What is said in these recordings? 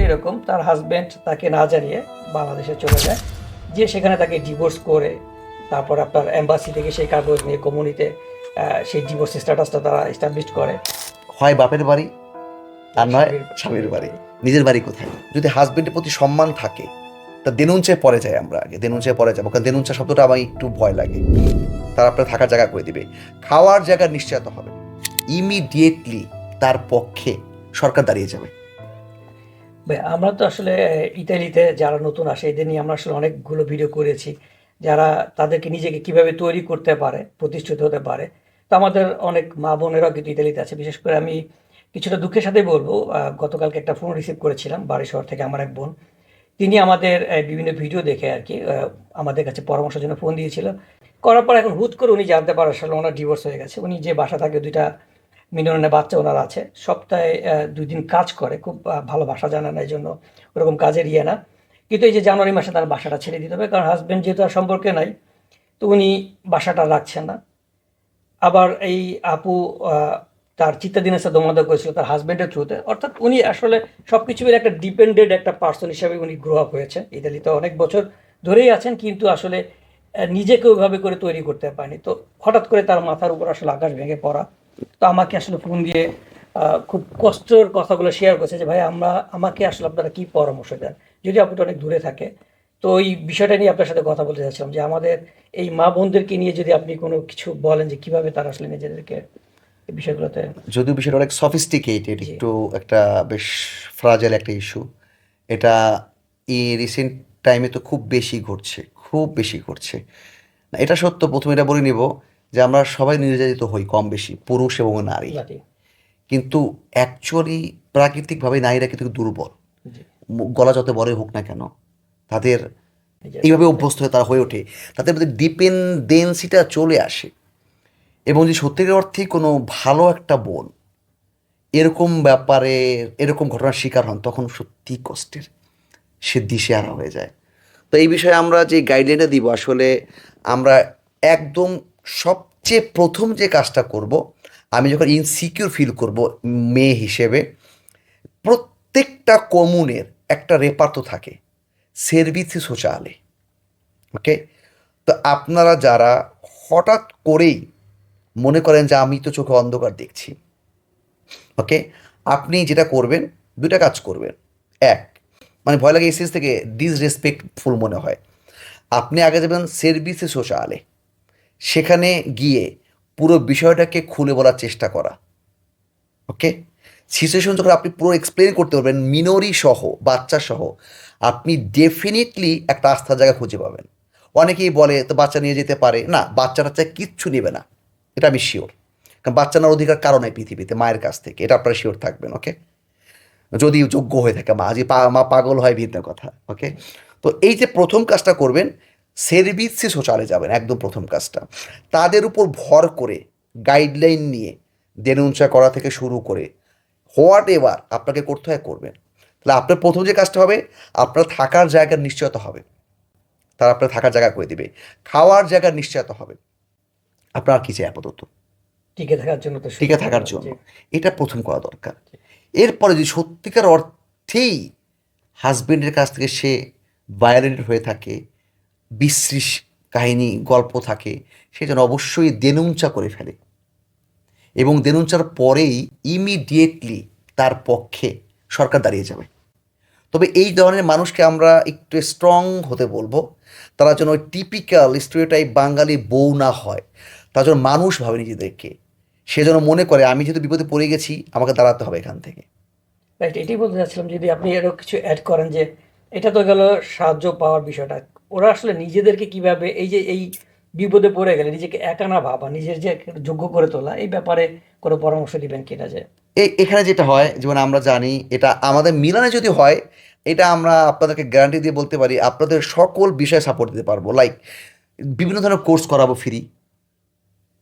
এরকম তার হাজব্যান্ড তাকে না জানিয়ে বাংলাদেশে চলে যায় যে সেখানে তাকে ডিভোর্স করে তারপর আপনার এম্বাসি থেকে সেই কাগজ নিয়ে কমিউনিতে সেই ডিভোর্স স্ট্যাটাসটা তারা এস্টাবলিশ করে। হয় বাপের বাড়ি আর নয় স্বামীর- বাড়ি। নিজের বাড়ি কোথায়? যদি হাজবেন্ডের প্রতি সম্মান থাকে তা দেনুঞ্চে পরে যাই আমরা আগে দেনুঞ্চে পরে যাব কারণ দেনুঞ্চা শব্দটা আমার একটু ভয় লাগে। তার আপনার থাকার জায়গা করে দিবে। খাওয়ার জায়গা নিশ্চয়তা হবে। ইমিডিয়েটলি তার পক্ষে সরকার দাঁড়িয়ে যাবে। আমরা তো আসলে ইতালিতে যারা নতুন আসে, এদের নিয়ে আমরা আসলে অনেকগুলো ভিডিও করেছি। যারা তাদেরকে নিজেকে কীভাবে তৈরি করতে পারে, প্রতিষ্ঠিত হতে পারে। তো আমাদের অনেক মা বোনেরাও কিন্তু ইতালিতে আছে। বিশেষ করে আমি কিছুটা দুঃখের সাথে বলব গতকালকে একটা ফোন রিসিভ করেছিলাম, বাড়ি শহর থেকে আমার এক বোন। তিনি আমাদের বিভিন্ন ভিডিও দেখে আর কি আমাদের কাছে পরামর্শের জন্য ফোন দিয়েছিল। করার পর এখন হুট করে উনি জানতে পারে আসলে ওনার ডিভোর্স হয়ে গেছে। উনি যে বাসা থাকে দুইটা মিলিয়নের বাচ্চা ওনার আছে। সপ্তাহে দুই দিন কাজ করে, খুব ভালো ভাষা জানে না এই জন্য ওরকম কাজের ইয়ে না। কিন্তু এই যে জানুয়ারি মাসে তার বাসাটা ছেড়ে দিতে হবে, কারণ হাজব্যান্ড যেহেতু আর সম্পর্কে নাই, তো উনি বাসাটা রাখছেন না। আবার এই আপু তার চিত্তাধীনের সাথে দমদা করেছিল তার হাজব্যান্ডের থ্রুতে অর্থাৎ উনি আসলে সব কিছু মিলে একটা ডিপেন্ডেড একটা পার্সন হিসাবে উনি গ্রো আপ হয়েছেন ইতালিতে অনেক বছর ধরেই আছেন, কিন্তু আসলে নিজেকে ওইভাবে করে তৈরি করতে পারেনি। তো হঠাৎ করে তার মাথার উপর আসলে আকাশ ভেঙে পড়া তো আমাকে আসলে ফোন দিয়ে খুব কষ্টের কথাগুলো শেয়ার করছে যে ভাই আমরা আমাকে আসলে আপনারা কি পরামর্শ দেন? যদি আপুটা অনেক দূরে থাকে তো ওই বিষয়টা নিয়ে আপনার সাথে কথা বলতে চাচ্ছিলাম যে আমাদের এই মা বোনদেরকে নিয়ে যদি আপনি কোনো কিছু বলেন যে কীভাবে তারা আসলে নিজেদেরকে এই বিষয়গুলোতে যদিও বিষয়টা অনেক সফিস্টিকেটেড একটু একটা বেশ ফ্রাজাইল একটা ইস্যু এটা এই রিসেন্ট টাইমে তো খুব বেশি ঘটছে খুব বেশি ঘটছে। না এটা সত্য প্রথমে এটা বলে নিব। যে আমরা সবাই নির্যাতিত হই কম বেশি পুরুষ এবং নারী। কিন্তু অ্যাকচুয়ালি প্রাকৃতিকভাবে নারীরা কিন্তু দুর্বল। গলা যত বড়ই হোক না কেন তাদের এইভাবে অভ্যস্ত হয়ে তারা হয়ে ওঠে। তাদের মধ্যে ডিপেন্ডেন্সিটা চলে আসে। এবং যে সত্যিকার অর্থে কোনো ভালো একটা বোন এরকম ব্যাপারে এরকম ঘটনার শিকার হন তখন সত্যি কষ্টের সে দিশেহারা হয়ে যায়। তো এই বিষয়ে আমরা যে গাইডলাইনটা দিব আসলে আমরা একদম সবচেয়ে প্রথম যে কাজটা করব, আমি যখন ইনসিকিউর ফিল করব মেয়ে হিসেবে, প্রত্যেকটা কমুনের একটা রেপার তো থাকে সেরভিসি সোচালে ওকে তো আপনারা যারা হঠাৎ করেই মনে করেন যে আমি তো চোখে অন্ধকার দেখছি ওকে আপনি যেটা করবেন দুটা কাজ করবেন। এক মানে ভয় লাগে এসএস থেকে ডিসরেসপেক্টফুল মনে হয়। আপনি আগে যাবেন সার্ভিসে সোশ্যালে সেখানে গিয়ে পুরো বিষয়টাকে খুলে বলার চেষ্টা করা। ওকে? সিচুয়েশন যখন আপনি পুরো এক্সপ্লেন করতে পারবেন, মিনরি সহ, বাচ্চা সহ, আপনি ডেফিনেটলি একটা আস্থার জায়গা খুঁজে পাবেন। অনেকেই বলে, তো বাচ্চা নিয়ে যেতে পারে। না বাচ্চা টাচ্চা কিচ্ছু নেবে না। এটা আমি শিওর কারণ বাচ্চা নেওয়ার অধিকার কারণ পৃথিবীতে, মায়ের কাছ থেকে। এটা আপনারা শিওর থাকবেন, ওকে? যদি যোগ্য হয়ে থাকে, মা যে মা পাগল হয়, ভিন্ন কথা, ওকে? তো এই যে প্রথম কাজটা করবেন সার্ভিসে সোচালে যাবেন একদম প্রথম কাজটা। তাদের উপর ভর করে গাইডলাইন নিয়ে দেনুঞ্চা করা থেকে শুরু করে হোয়াট এভার আপনাকে করতে হয় করবেন। তাহলে আপনার প্রথম যে কাজটা হবে আপনার থাকার জায়গার নিশ্চয়তা হবে। তারা আপনার থাকার জায়গা করে দেবে। খাওয়ার জায়গার নিশ্চয়তা হবে। আপনার কি চাই আপাতত? টিকে থাকার জন্য তো টিকে থাকার জন্য। এটা প্রথম করা দরকার। এরপরে যদি সত্যিকার অর্থেই হাজবেন্ডের কাছ থেকে সে ভায়োলেন্ট হয়ে থাকে বিশ্রী কাহিনী, গল্প থাকে, সে যেন অবশ্যই দেনুঞ্চা করে ফেলে। এবং দেনুঞ্চার পরেই ইমিডিয়েটলি তার পক্ষে সরকার দাঁড়িয়ে যাবে। তবে এই ধরনের মানুষকে আমরা একটু স্ট্রং হতে বলব। তারা যেন টিপিক্যাল স্টোরিটাই বাঙালি বউ না হয়। তার জন্য মানুষ ভাবে নিজেদেরকে। সে যেন মনে করে, আমি যেহেতু বিপদে পড়ে গেছি, আমাকে দাঁড়াতে হবে এখান থেকে। রাইট এটাই বলতে চাচ্ছিলাম, যদি আপনি এরও কিছু অ্যাড করেন যে, এটা তো গেল সাহায্য পাওয়ার বিষয়টা। ওরা আসলে নিজেদেরকে কীভাবে, এই যে, এই বিপদে পড়ে গেলে নিজেকে একা না ভাবা, নিজের যে যোগ্য করে তোলা, এই ব্যাপারে কোনো পরামর্শ দিবেন কিনা যে? এখানে যেটা হয়, যেমন আমরা জানি, এটা আমাদের মিলানে যদি হয়, এটা আমরা আপনাদেরকে গ্যারান্টি দিয়ে বলতে পারি, আপনাদের সকল বিষয়ে সাপোর্ট দিতে পারব। লাইক বিভিন্ন ধরনের কোর্স করাবো ফ্রি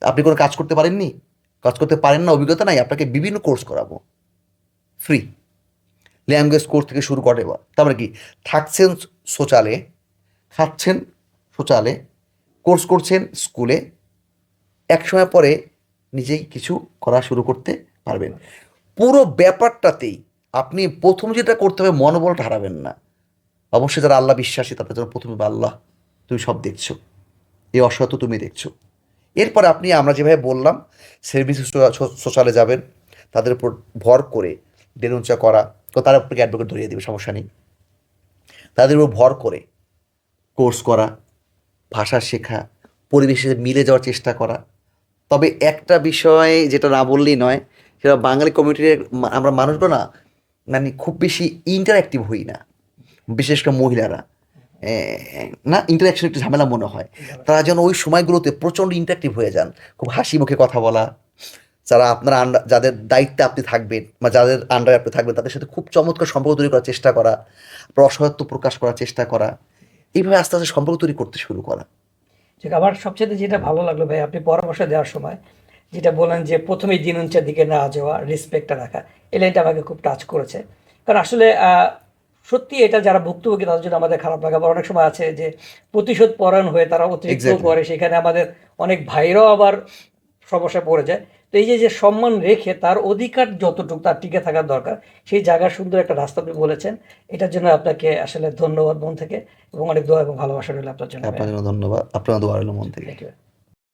আপনি কোনো কাজ করতে পারেননি? কাজ করতে পারেন না, অভিজ্ঞতা নাই, আপনাকে বিভিন্ন কোর্স করাবো। ফ্রি ল্যাঙ্গুয়েজ কোর্স থেকে শুরু করে, তারপরে কি? থাকছেন শৌচালে খাচ্ছেন শৌচালে কোর্স করছেন স্কুলে, এক সময় পরে নিজেই কিছু করা শুরু করতে পারবেন। পুরো ব্যাপারটাতেই আপনি প্রথম যেটা করতে হবে, মনোবলটা হারাবেন না। অবশ্যই যারা আল্লাহ বিশ্বাসী, তাদের জন্য প্রথমে আল্লাহ, তুমি সব দেখছ। এই অসহায় তুমি দেখছ। এরপরে আপনি, আমরা যেভাবে বললাম সার্ভিস সোশ্যালে যাবেন, তাদের উপর ভর করে ডেনুঞ্চা করা তো তারা আপনাকে অ্যাডভোকেট ধরিয়ে দেবে, সমস্যা নেই। তাদের উপর ভর করে কোর্স করা, ভাষা শেখা পরিবেশের মিলে যাওয়ার চেষ্টা করা। তবে একটা বিষয় যেটা না বললেই নয়, সেটা বাঙালি কমিউনিটির আমরা মানুষগুলো না মানে খুব বেশি ইন্টারাক্টিভ হই না। বিশেষ করে মহিলারা। না ইন্টারাকশন একটু ঝামেলা মনে হয়। তারা যেন ওই সময়গুলোতে প্রচণ্ড ইন্টারাক্টিভ হয়ে যান। খুব হাসি মুখে কথা বলা। যারা আপনার আন্ডার যাদের দায়িত্বে আপনি থাকবেন বা যাদের আন্ডারে আপনি থাকবেন, তাদের সাথে খুব চমৎকার সম্পর্ক তৈরি করার চেষ্টা করা। আপনার অসহায়ত্ব প্রকাশ করার চেষ্টা করা। এইভাবে আস্তে আস্তে সম্পর্ক তৈরি করতে শুরু করা। ঠিক আমার সবচেয়ে যেটা ভালো লাগল ভাই আপনি পরামর্শ দেওয়ার সময় যেটা বলেন যে প্রথমে দিন উঞ্চার দিকে না যাওয়া রেসপেক্টটা রাখা এই লাইনটা আমাকে খুব টাচ করেছে। কারণ আসলে আহ, সত্যি এটা যারা ভুক্তভোগী তাদের জন্য আমাদের খারাপ লাগে আবার অনেক সময় আছে যে প্রতিশোধ পরায়ণ হয়ে তারা অতিরিক্ত করে সেখানে আমাদের অনেক ভাইরাও আবার সমস্যা পড়ে যায়। তো এই যে যে সম্মান রেখে তার অধিকার যতটুকু তার টিকে থাকার দরকার সেই জায়গার সুন্দর একটা রাস্তা আপনি বলেছেন। এটার জন্য আপনাকে আসলে ধন্যবাদ মন থেকে এবং অনেক দোয়া এবং ভালোবাসা রইল আপনার জন্য। আপনার জন্য ধন্যবাদ। আপনার দোয়া রইল মন থেকে।